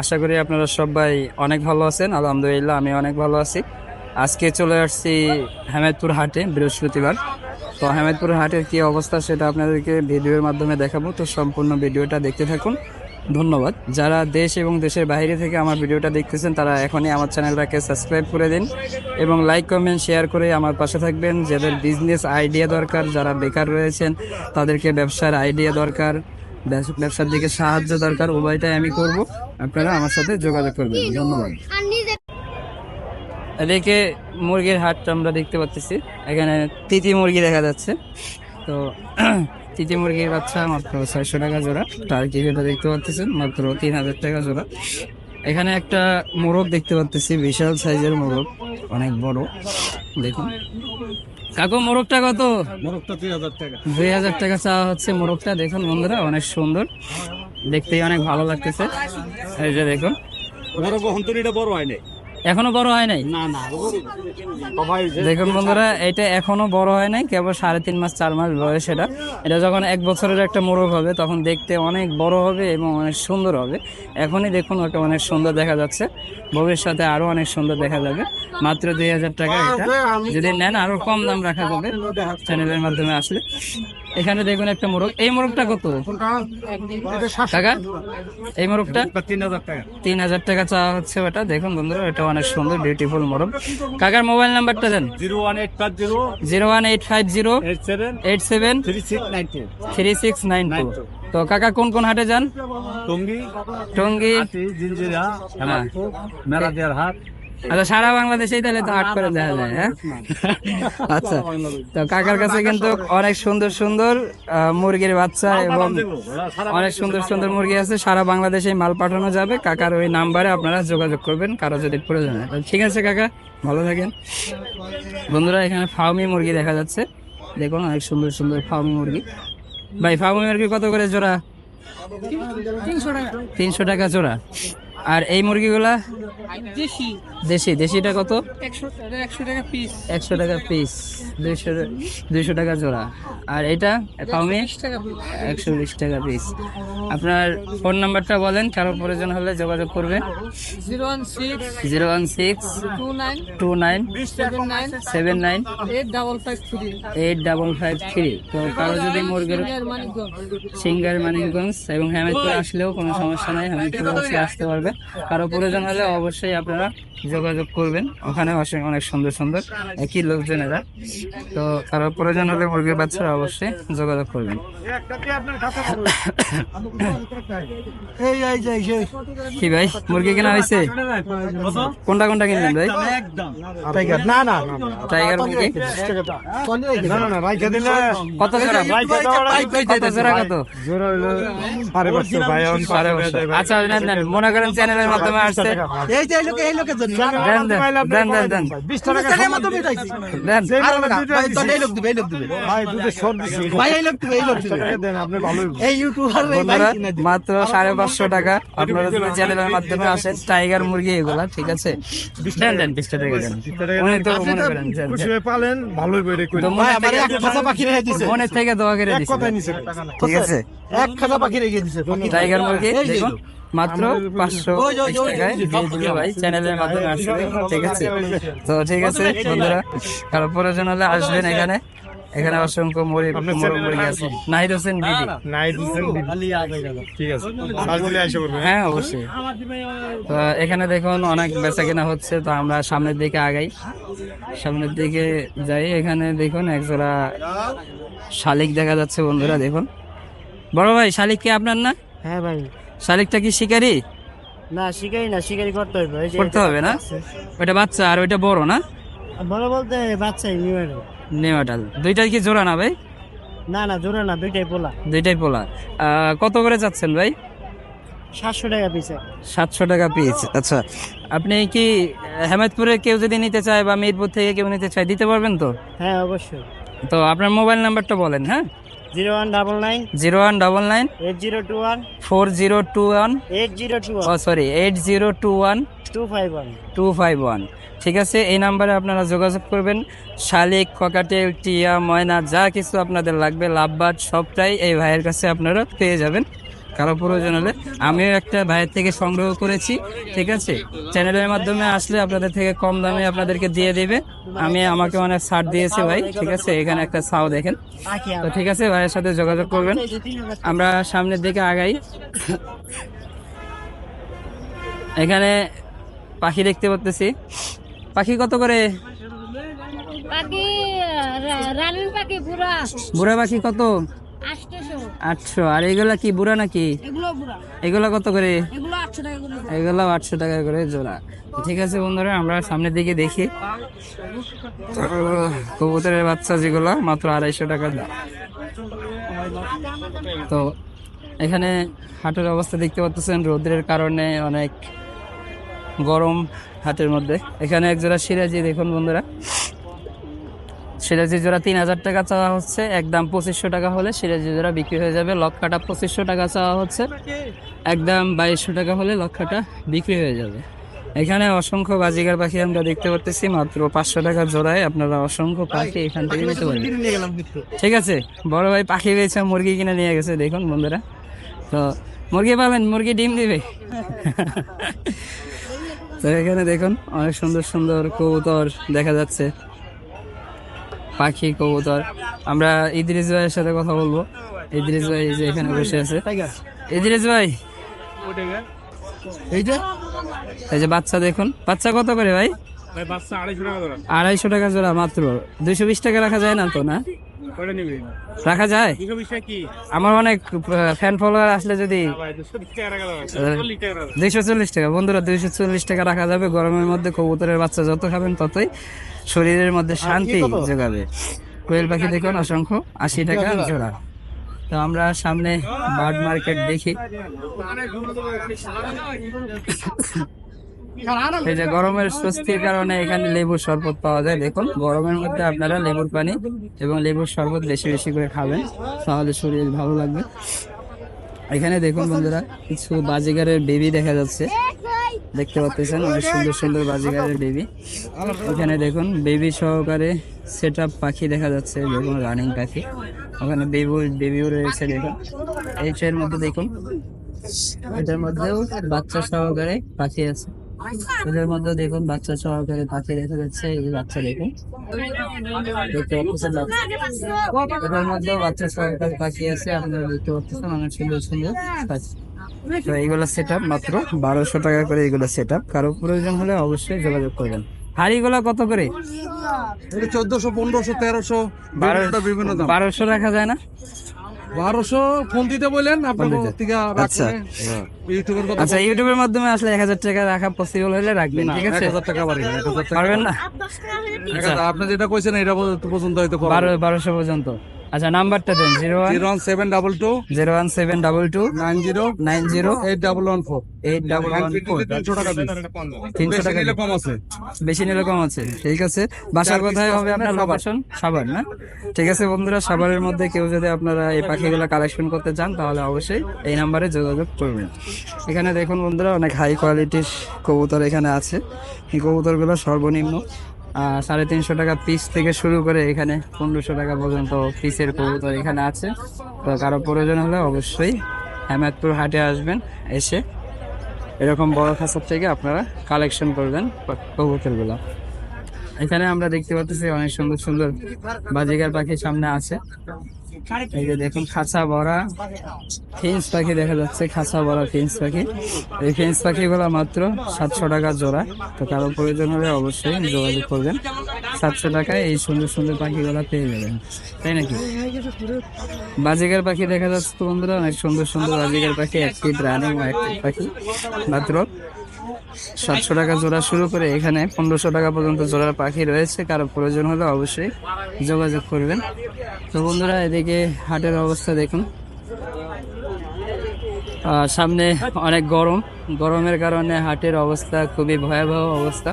আশা করি আপনারা সবাই অনেক ভালো আছেন, আলহামদুলিল্লাহ আমি অনেক ভালো আছি। আজকে চলে আসছি হেমেদপুর হাটে, বৃহস্পতিবার। তো হেমেদপুর হাটের কি অবস্থা সেটা আপনাদেরকে ভিডিওর মাধ্যমে দেখাবো। তো সম্পূর্ণ ভিডিওটা দেখতে থাকুন। ধন্যবাদ। যারা দেশ এবং দেশের বাইরে থেকে আমার ভিডিওটা দেখতেছেন, তারা এখনই আমার চ্যানেলটাকে সাবস্ক্রাইব করে দিন এবং লাইক, কমেন্ট, শেয়ার করে আমার পাশে থাকবেন। যাদের বিজনেস আইডিয়া দরকার, যারা বেকার রয়েছেন, তাদেরকে ব্যবসার আইডিয়া দরকার। ব্যবস- ব্যবসার দিকে সাহায্য দরকার, উভয়টাই আমি করব। আপনারা আমার সাথে যোগাযোগ করবেন। ধন্যবাদ। এদিকে মুরগির হাটটা আমরা দেখতে পাচ্ছি এখানে তিতি মুরগি দেখা যাচ্ছে। তো তিতি মুরগির বাচ্চা মাত্র ছয়শো টাকা জোড়া। টার্কি যেটা দেখতে পাচ্ছেন মাত্র তিন হাজার টাকা জোড়া। এখানে একটা মোরগ দেখতে পাচ্ছি বিশাল সাইজের মোরগ, অনেক বড়। দেখুন। কাকু মোরগটা কত? মোরগটা দুই হাজার টাকা। দুই হাজার টাকা চাওয়া হচ্ছে মোরগটা দেখুন বন্ধুরা অনেক সুন্দর। দেখতেই অনেক ভালো লাগতেছে। এই যে দেখুন। মোরগ হন্তরিটা বড় হয় নাই এখনও বড় হয় নাই? দেখুন বন্ধুরা এটা এখনও বড় হয় নাই কেবল সাড়ে তিন মাস চার মাস বয়স এটা। এটা যখন এক বছরের একটা মোরগ হবে তখন দেখতে অনেক বড় হবে এবং অনেক সুন্দর হবে। এখনই দেখুন ওটা অনেক সুন্দর দেখা যাচ্ছে। ভবিষ্যতে আরও অনেক সুন্দর দেখা যাবে। মাত্র দুই হাজার টাকা এটা। যদি নেন আরও কম দাম রাখা যাবে চ্যানেলের মাধ্যমে আসলে। এখানে দেখুন একটা মোরগ। এই মোরগটা কত? টাকা? এই মোরগটা? তিন হাজার টাকা তিন হাজার টাকা চাওয়া হচ্ছে ওটা দেখুন বন্ধুরা এটা অনেক সুন্দর বিউটিফুল মোরগ। কাকার মোবাইল নাম্বারটা দেন। Zero one eight five zero zero one eight five zero eight seven eight seven three six nine two. Three six nine two তো কাকা কোন কোন হাটে যান? টঙ্গি টঙ্গি। জিঞ্জিরা মেলাদিয়ার হাট। আচ্ছা সারা বাংলাদেশেই তাহলে তো হাট করে দেখা যায় হ্যাঁ? আচ্ছা তো কাকার কাছে কিন্তু অনেক সুন্দর সুন্দর মুরগির বাচ্চা এবং অনেক সুন্দর সুন্দর মুরগি আছে সারা বাংলাদেশে মাল পাঠানো যাবে। কাকার ওই নাম্বারে আপনারা যোগাযোগ করবেন কারও যদি প্রয়োজন হয়। ঠিক আছে কাকা ভালো থাকেন। বন্ধুরা এখানে ফার্মি মুরগি দেখা যাচ্ছে। দেখুন অনেক সুন্দর সুন্দর ফার্মি মুরগি। ভাই ফার্মি মুরগি কত করে জোড়া? তিনশো টাকা। তিনশো টাকা জোড়া। আর এই মুরগিগুলা? দেশি। দেশি দেশিটা কত? একশো টাকা পিস একশো টাকা পিস দুইশো দুইশো টাকা জোড়া। আর এটা? পিস একশো বিশ টাকা পিস আপনার ফোন নাম্বারটা বলেন কারও প্রয়োজন হলে যোগাযোগ করবেন। Zero one six zero one six two nine two nine seven nine eight double five three. Eight double five three. তো কারও যদি মুরগির সিঙ্গার মানিকগঞ্জ। এবং হ্যামেদপুর আসলেও কোনো সমস্যা নাই হ্যামেদপুর আসতে পারবে। কারও প্রয়োজন হলে অবশ্যই আপনারা যোগাযোগ করবেন। ওখানে অবশ্যই অনেক সুন্দর সুন্দর একই লোকজনেরা। তো কারও প্রয়োজন হলে মুরগির বাচ্চারা অবশ্যই যোগাযোগ করবেন। কি ভাই মুরগি কেনা হয়েছে? কোনটা কোনটা কিনলেন ভাই? টাইগার। না না টাইগার মুরগি? কত জোড়া? কত জোড়া কত। আচ্ছা মনে করেন চ্যানেলের মাধ্যমে আসছে। এই যে এই লোকে এই লোকের জন্য। দেন দেন দেন দেন। দেন। বিশ টাকা। টাকার মতো বেটাইছি দেন আরও ভাই তাহলে এই লোক দিবে এই লোক দিবে। ভাই দুধের সর দিছি। ভাই এই লোক দিবে এই লোক দিবে। দেন আপনি ভালোই এই ইউটিউবার ভাই মাত্র সাড়ে পাঁচশো টাকা। আপনারা যদি চ্যানেলের মাধ্যমে আসেন টাইগার মুরগি এগুলা ঠিক আছে? দেন দেন বিশ টাকা দেন। উনি তো মনে করেন দেন, খুশি হয়ে পালেন ভালোই বই রে তো ভাই মনে আমার থেকে এক খাঁচা পাখি রেখে দিছে। মনের থেকে দোয়া করে এক দিছি। কথাই নিছে। ঠিক আছে? এক খাঁচা পাখি রেখে দিছে। টাইগার মুরগি দেখুন। মাত্র পাঁচশো টাকায় ভাই চ্যানেলের মাধ্যমে আসবে। ঠিক আছে? তো ঠিক আছে বন্ধুরা। কারও প্রয়োজন হলে আসবেন এখানে। এখানে অসংখ্য মোরগ মুরগি আছে। নাহিদ হোসেন বিডি নাই দিছেন ঠিক আছে। আসলে আইসা করবে হ্যাঁ অবশ্যই। তো এখানে দেখুন অনেক বেচা কেনা হচ্ছে তো আমরা সামনের দিকে আগাই। সামনের দিকে যাই এখানে দেখুন একজোড়া শালিক দেখা যাচ্ছে বন্ধুরা দেখুন। বড় ভাই শালিক কি আপনার না? হ্যাঁ ভাই। শালিকটা কি শিকারি? না শিকারি না শিকারি করতে হবে করতে হবে না? ওইটা বাচ্চা আর ওইটা বড় না? বড় বলতে বাচ্চাই নিউ নেওয়াটাল দুইটাই কি জোড়া না ভাই? না না জোরে না দুইটাই পোলা। দুইটাই পোলা। কত করে যাচ্ছেন ভাই? সাতশো টাকা পিস সাতশো টাকা পিস আচ্ছা। আপনি কি হেমায়তপুরে কেউ যদি নিতে চায় বা মিরপুর থেকে কেউ নিতে চায় দিতে পারবেন তো? হ্যাঁ অবশ্যই। তো আপনার মোবাইল নাম্বারটা বলেন হ্যাঁ? Zero one double nine zero one double nine eight zero two one four zero two one eight zero two ও sorry eight zero two one two five one two five one ঠিক আছে এই নাম্বারে আপনারা যোগাযোগ করবেন। শালিক ককাটেল টিয়া ময়না যা কিছু আপনাদের লাগবে লাভবাদ সবটাই এই ভাইয়ের কাছে আপনারা পেয়ে যাবেন। কারও প্রয়োজন হলে আমিও একটা ভাইয়ের থেকে সংগ্রহ করেছি ঠিক আছে? চ্যানেলের মাধ্যমে আসলে আপনাদের থেকে কম দামে আপনাদেরকে দিয়ে দেবে। আমি আমাকে অনেক ছাড় দিয়েছে ভাই ঠিক আছে? এখানে একটা ছাও দেখেন। তো ঠিক আছে ভাইয়ের সাথে যোগাযোগ করবেন। আমরা সামনের দিকে আগাই। এখানে পাখি দেখতে পারতেছি। পাখি কত করে? পাখি রা- পাখি বুড়া বুড়া পাখি কত? আটশো। আর এগুলা কি বুড়া নাকি? এগুলো কত করে? এগুলো আটশো টাকা করে এগুলো আটশো টাকা করে জোড়া। ঠিক আছে বন্ধুরা আমরা সামনের দিকে দেখি। কবুতরের বাচ্চা যেগুলো মাত্র আড়াইশো টাকা দাম। তো এখানে হাটের অবস্থা দেখতে পাচ্ছেন রোদ্রের কারণে অনেক গরম হাটের মধ্যে। এখানে এক জোড়া সিরাজি দেখুন বন্ধুরা। সিরাজি জোড়া তিন হাজার টাকা চাওয়া হচ্ছে। একদম পঁচিশশো টাকা হলে সিরাজি জোড়া বিক্রি হয়ে যাবে। লক্ষাটা পঁচিশশো টাকা চাওয়া হচ্ছে। একদম বাইশশো টাকা হলে লক্ষাটা বিক্রি হয়ে যাবে। এখানে অসংখ্য বাজিগার পাখি আমরা দেখতে পারতেছি, মাত্র পাঁচশো টাকা জোড়ায়। আপনারা অসংখ্য পাখি এখান থেকে নিতে পারেন ঠিক আছে, বড় ভাই পাখি পেয়েছে মুরগি কিনে নিয়ে গেছে, দেখুন বন্ধুরা। তো মুরগি পাবেন, মুরগি ডিম দিবে। তো এখানে দেখুন, অনেক সুন্দর সুন্দর কবুতর দেখা যাচ্ছে। পাখি কবুতর। আমরা ইদ্রিস ভাইয়ের সাথে কথা বলব। ইদ্রিস ভাই যে এখানে বসে আছে। ইদ্রিস ভাই! এই যে? বাচ্চা দেখুন। বাচ্চা কত করে ভাই? ভাই আড়াইশো টাকা জোড়া। মাত্র। দুইশো বিশ টাকা রাখা যায় না তো না? রাখা যায়? দুশো আমার অনেক ফ্যান ফলোয়ার আসলে যদি দুশো দুইশো চল্লিশ টাকা। বন্ধুরা দুইশো চল্লিশ টাকা রাখা যাবে। গরমের মধ্যে কবুতরের বাচ্চা যত খাবেন ততই শরীরের মধ্যে শান্তি যোগাবে। কোয়েল পাখি দেখুন অসংখ্য আশি টাকা জোড়া। তো আমরা সামনে বার্ড মার্কেট দেখি। এই যে গরমের স্বস্তির কারণে এখানে লেবুর শরবত পাওয়া যায়। দেখুন গরমের মধ্যে আপনারা লেবুর পানি এবং লেবুর শরবত বেশি বেশি করে খাবেন। তাহলে শরীর ভালো লাগবে। এখানে দেখুন বন্ধুরা কিছু বাজিগারের বেবি দেখা যাচ্ছে। দেখতে পাচ্ছেন, অনেক সুন্দর সুন্দর বাজিগারের বেবি এখানে দেখুন বেবি সহকারে সেট পাখি দেখা যাচ্ছে, দেখুন রানিং পাখি। ওখানে বেবি বেবিও রয়েছে, দেখুন। এই ট্রের মধ্যে দেখুন, এটার মধ্যেও বাচ্চা সহকারে পাখি আছে। এদের মধ্যে দেখুন, বাচ্চা সহকারে পাখি দেখা যাচ্ছে, এই বাচ্চা দেখুন। এটার মধ্যেও বাচ্চা সহকারে পাখি আছে, আপনারা দেখতে পাচ্ছেন, অনেক সুন্দর সুন্দর পাখি। তো এইগুলো সেট মাত্র বারোশো টাকা করে এইগুলো সেট আপ কারও প্রয়োজন হলে অবশ্যই যোগাযোগ করবেন। হাড়িগুলো কত করে? এটা চোদ্দশো পনেরোশো তেরোশো বারোশো বিভিন্ন বারোশো রাখা যায় না? বারোশো ফোন দিতে বললেন আচ্ছা। ইউটিউবের আচ্ছা ইউটিউবের মাধ্যমে আসলে এক হাজার টাকা রাখা পসিবল হলে রাখবেন ঠিক আছে? টাকা হাজার টাকা পারবেন না? আপনি যেটা কইছেন এটা পর্যন্ত হয়তো বারো বারোশো পর্যন্ত। আচ্ছা নাম্বারটা দেন zero one zero one seven double two zero one seven double two nine zero nine zero eight double one four. Eight double one four. তিনশো টাকা তিনশো টাকা নিলে কম আছে। বেশি নিলে কম আছে। ঠিক আছে। বাসার কোথায় হবে আপনার লোকেশন সাভার না? ঠিক আছে বন্ধুরা সাবারের মধ্যে কেউ যদি আপনারা এই পাখিগুলো কালেকশন করতে চান তাহলে অবশ্যই এই নাম্বারে যোগাযোগ করবেন। এখানে দেখুন বন্ধুরা অনেক হাই কোয়ালিটির কবুতর এখানে আছে। এই কবুতরগুলো সর্বনিম্ন সাড়ে তিনশো টাকা পিস থেকে শুরু করে এখানে পনেরোশো টাকা পর্যন্ত পিসের কবুতর এখানে আছে। তো কারও প্রয়োজন হলে অবশ্যই হেমায়তপুর হাটে আসবেন, এসে এরকম বড় খাসার থেকে আপনারা কালেকশন করবেন কবুতরগুলো। এখানে আমরা দেখতে পাচ্ছি অনেক সুন্দর সুন্দর বাজিকার পাখি সামনে আছে। এই যে দেখুন খাঁচা ভরা। ফিন্স পাখি দেখা যাচ্ছে, খাঁচা ভরা ফিন্স পাখি। এই ফিন্স পাখিগুলো মাত্র সাতশো টাকা জোড়া। তো কারও প্রয়োজন হলে অবশ্যই যোগাযোগ করবেন। সাতশো টাকায় এই সুন্দর সুন্দর পাখিগুলো পেয়ে যাবেন। তাই নাকি? বাজিকার পাখি দেখা যাচ্ছে বন্ধুরা, অনেক সুন্দর সুন্দর বাজিকার পাখি। একটি রানিং একটি পাখি। মাত্র সাতশো টাকা জোড়া শুরু করে এখানে পনেরোশো টাকা পর্যন্ত জোড়ার পাখি রয়েছে। কারও প্রয়োজন হলে অবশ্যই যোগাযোগ করবেন। তো বন্ধুরা, এদিকে হাটের অবস্থা দেখুন। সামনে অনেক গরম। গরমের কারণে হাটের অবস্থা খুবই ভয়াবহ অবস্থা।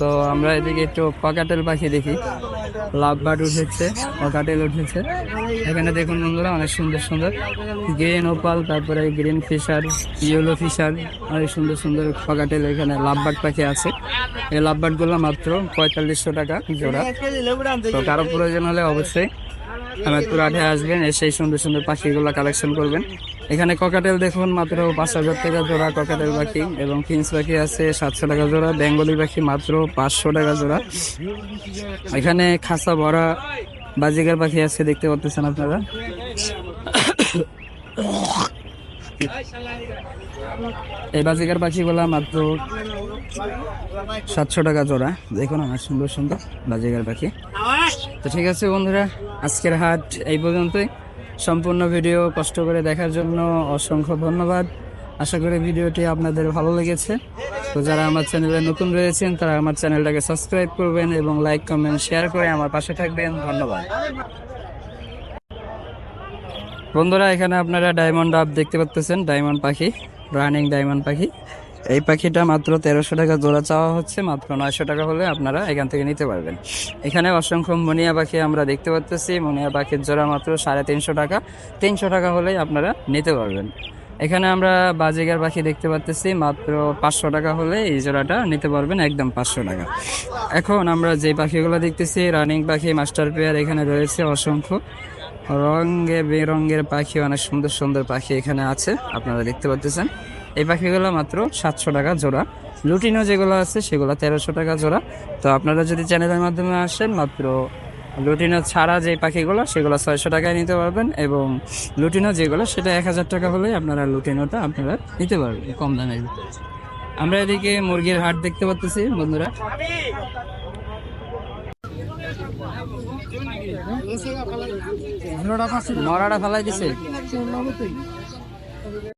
তো আমরা এদিকে একটু পকাটেল পাখি দেখি। লাভ বাট উঠেছে, পকাটেল উঠেছে। এখানে দেখুন বন্ধুরা, অনেক সুন্দর সুন্দর গ্রিন ওপাল তারপরে গ্রিন ফিশার ইয়েলো ফিশার অনেক সুন্দর সুন্দর পকাটেল এখানে লাভ বাট পাখি আছে। এই লাভ বার্ডগুলো মাত্র পঁয়তাল্লিশশো টাকা জোড়া। তো কারও প্রয়োজন হলে অবশ্যই হেমেদপুর হাটে আসবেন এসে এই সুন্দর সুন্দর পাখিগুলো কালেকশন করবেন। এখানে ককাটেল দেখুন, মাত্র পাঁচ হাজার টাকা জোড়া ককাটেল পাখি এবং কিংস পাখি আছে সাতশো টাকা জোড়া, বেঙ্গলি পাখি মাত্র পাঁচশো টাকা জোড়া। এখানে খাসা ভরা বাজিকার পাখি আছে, দেখতে পাচ্ছেন আপনারা। এই বাজিকার পাখিগুলা মাত্র সাতশো টাকা জোড়া। দেখুন আমার সুন্দর সুন্দর বাজিকার পাখি। তো ঠিক আছে বন্ধুরা আজকের হাট এই পর্যন্তই। সম্পূর্ণ ভিডিও কষ্ট করে দেখার জন্য অসংখ্য ধন্যবাদ। আশা করি ভিডিওটি আপনাদের ভালো লেগেছে। তো যারা আমার চ্যানেলে নতুন রয়েছেন, তারা আমার চ্যানেলটাকে সাবস্ক্রাইব করবেন এবং লাইক, কমেন্ট, শেয়ার করে আমার পাশে থাকবেন। ধন্যবাদ। বন্ধুরা, এখানে আপনারা ডায়মন্ড আপ দেখতে পাচ্ছেন ডায়মন্ড পাখি, রানিং ডায়মন্ড পাখি। এই পাখিটা মাত্র তেরোশো টাকা জোড়া চাওয়া হচ্ছে, মাত্র নয়শো টাকা হলে আপনারা এখান থেকে নিতে পারবেন। এখানে অসংখ্য মনিয়া পাখি আমরা দেখতে পাচ্ছি মনিয়া পাখির জোড়া মাত্র সাড়ে তিনশো টাকা। তিনশো টাকা হলেই আপনারা নিতে পারবেন। এখানে আমরা বাজিগার পাখি দেখতে পাচ্ছি মাত্র পাঁচশো টাকা হলে এই জোড়াটা নিতে পারবেন, একদম পাঁচশো টাকা। এখন আমরা যে পাখিগুলো দেখতেছি, রানিং পাখি, মাস্টার পেয়ার এখানে রয়েছে অসংখ্য। রঙে বেরঙের পাখি, অনেক সুন্দর সুন্দর পাখি এখানে আছে, আপনারা দেখতে পাচ্ছেন এই পাখিগুলো মাত্র সাতশো টাকা জোড়া। লুটিনো যেগুলো আছে সেগুলো তেরোশো টাকা জোড়া। তো আপনারা যদি চ্যানেলের মাধ্যমে আসেন, মাত্র লুটিনো ছাড়া যে পাখিগুলো, সেগুলো ছয়শো টাকায় নিতে পারবেন এবং লুটিনো যেগুলো, সেটা এক হাজার টাকা হলেই আপনারা লুটিনোটা আপনারা নিতে পারবেন কম দামে আমরা এদিকে মুরগির হাট দেখতে পাচ্ছি বন্ধুরা। মরাটা ফেলাই দিছে?